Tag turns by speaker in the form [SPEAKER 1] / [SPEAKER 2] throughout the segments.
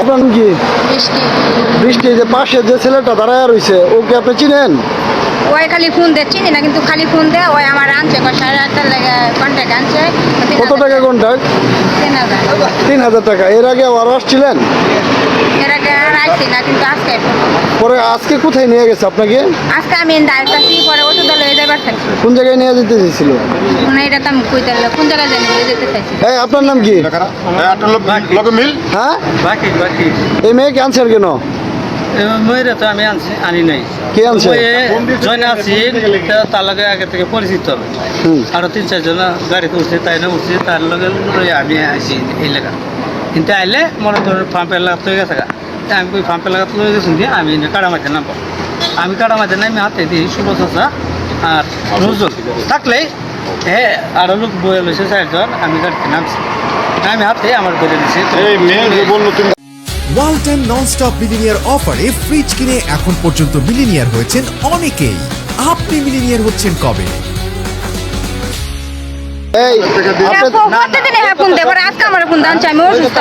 [SPEAKER 1] আপনার কি?
[SPEAKER 2] বৃষ্টি।
[SPEAKER 1] যে পাশে যে ছেলেটা দাঁড়ায় রয়েছে ওকে আপনি চিনেন?
[SPEAKER 2] ওই খালি ফোন দে চিনি না কিন্তু খালি ফোন দে ওই আমার আনছে সাড়ে আটটার লাগে কন্ট্যাক্ট আনছে
[SPEAKER 1] কত টাকা কন্ট্যাক্ট
[SPEAKER 2] তিন হাজার।
[SPEAKER 1] টাকা। এর আগে আরও আসছিলেন?
[SPEAKER 2] এর আগে আর আইছি না কিন্তু আজকে।
[SPEAKER 1] পরে আজকে কোথায় নিয়ে গেছে আপনাকে?
[SPEAKER 2] আজকে আমি আসি পরে ওষুধ লয়ে থাকছি
[SPEAKER 1] কোন জায়গায় নিয়ে যেতে চেয়েছিল
[SPEAKER 2] মানে এটা তো আমি কইতে পারলাম কোন জায়গায় জানি লয়ে যেতে
[SPEAKER 1] এই আপনার নাম কি?
[SPEAKER 3] লোক মিল?
[SPEAKER 1] হ্যাঁ?
[SPEAKER 4] বাকি বাকি।
[SPEAKER 1] এই মেয়েকে আনছেন কেন?
[SPEAKER 4] ময়ূরে তো আমি আনছি আনি নাই।
[SPEAKER 1] কে আনছে?
[SPEAKER 4] জয়েন আছি তার লগে আগে থেকে পরিচিত
[SPEAKER 1] হুম।
[SPEAKER 4] আরও তিন চারজন গাড়িতে উঠছে তাই না উঠছে তার লগে লগে আমি এই কিন্তু আইলে মনে করেন পাম্প এলাকা হয়ে গেছে আমি গেছি দিয়ে আমি কাটা মাঝে নামবো। আমি কাটা মাঝে নামি হাতে দিই শুভ চাষা আর নজর থাকলে হ্যাঁ আরও লোক বয়ে লইছে চারজন আমি গাড়িতে নামছি। আমি হাতে আমার বেড়ে দিছি
[SPEAKER 3] এই মেয়ে যে বলল তুমি
[SPEAKER 5] ওয়ালটন ননস্টপ মিলিনিয়ার অফারে ফ্রিজ কিনে এখন পর্যন্ত মিলিনিয়ার হয়েছেন অনেকেই। আপনি মিলিনিয়ার হচ্ছেন কবে?
[SPEAKER 1] এই আপনি
[SPEAKER 2] হ্যাঁ দে আমি অসুস্থ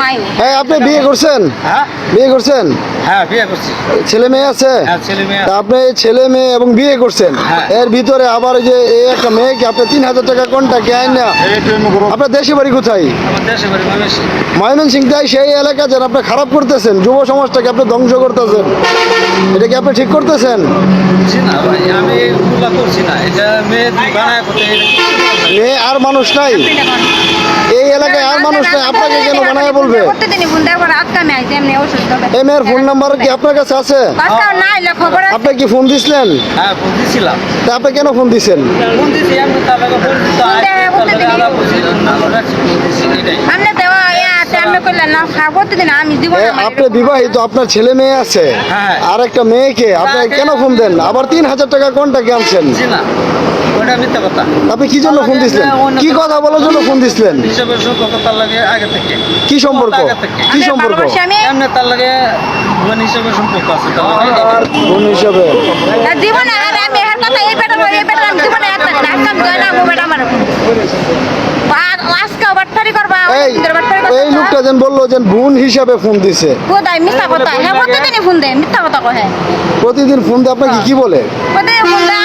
[SPEAKER 2] মাই।
[SPEAKER 1] এই আপনি বিয়ে করছেন?
[SPEAKER 4] হ্যাঁ।
[SPEAKER 1] বিয়ে করছেন?
[SPEAKER 4] হ্যাঁ বিয়ে করছি।
[SPEAKER 1] ছেলে মেয়ে আছে?
[SPEAKER 4] হ্যাঁ ছেলে মেয়ে
[SPEAKER 1] তা আপনি ছেলে মেয়ে এবং বিয়ে করছেন।
[SPEAKER 4] হ্যাঁ।
[SPEAKER 1] এর ভিতরে আবার যে এই একটা মেয়েকে আপনি তিন হাজার টাকা কন্টাক্ট আইন না আপনার দেশে বাড়ি কোথায়?
[SPEAKER 4] আমার দেশে বাড়ি মানুষ
[SPEAKER 1] ময়মন সিং তাই সেই এলাকা যেন আপনি খারাপ করতেছেন যুব সমাজটাকে আপনি ধ্বংস করতেছেন। এটা কি আপনি ঠিক করতেছেন?
[SPEAKER 4] জি না ভাই আমি ওগুলা করছি না। এটা মেয়ে
[SPEAKER 1] আর মানুষ নাই। এই এলাকায় আর মানুষ নাই আপনাকে কেন বানায় বলবে এই মেয়ের ফোন নাম্বার কি আপনার কাছে আছে। আপনি কি ফোন দিছিলেন
[SPEAKER 4] হ্যাঁ
[SPEAKER 1] তা কেন ফোন দিছেন
[SPEAKER 2] ইয়া
[SPEAKER 1] বিবাহিত আপনার ছেলে মেয়ে আছে
[SPEAKER 4] হ্যাঁ।
[SPEAKER 1] আর একটা মেয়েকে আপনি কেন ফোন দেন আবার তিন হাজার টাকা কোনটা কোনটাকে আনছেন
[SPEAKER 4] ওটা মিথ্যা কথা।
[SPEAKER 1] আপনি কি জন্য ফোন দিছিলেন? কি কথা বলার জন্য ফোন দিছিলেন?
[SPEAKER 4] হিসাবে সম্পর্ক তার লাগে আগে থেকে।
[SPEAKER 1] কি সম্পর্ক? কি সম্পর্ক?
[SPEAKER 2] আমি।
[SPEAKER 4] এমনি তার লাগে বোন হিসাবে সম্পর্ক আছে
[SPEAKER 1] বোন হিসাবে
[SPEAKER 2] জীবনে আর আমি এর কথা এই বেটা এই বেটা আমি আমার আজকে বাটপারি করবা
[SPEAKER 1] এই লোকটা যেন বলল যে বোন হিসাবে ফোন দিছে।
[SPEAKER 2] কোথায়? মিথ্যা কথা। হ্যাঁ প্রতিদিনই ফোন দেয় মিথ্যা কথা কহে
[SPEAKER 1] প্রতিদিন ফোন দিয়ে আপনাকে কি বলে?
[SPEAKER 2] প্রতিদিন ফোন দেয়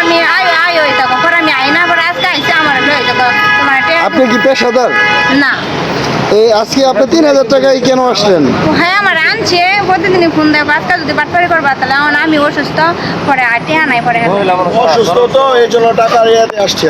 [SPEAKER 2] আমি আই আই হয়ে থাকো পরে আমি আই না পরে আজকে আইসি আমার তোমার
[SPEAKER 1] আপনি কি পেশাদার?
[SPEAKER 2] না।
[SPEAKER 1] এই আজকে আপনি তিন হাজার টাকায় কেন আসলেন?
[SPEAKER 2] হ্যাঁ আমার আনছে প্রতিদিনই ফোন দেয় আজকে যদি বাটপারি করবা, তাহলে আমার আমি অসুস্থ, পরে আটে আনাই, পরে
[SPEAKER 1] অসুস্থ তো এই জন্য টাকা আসছি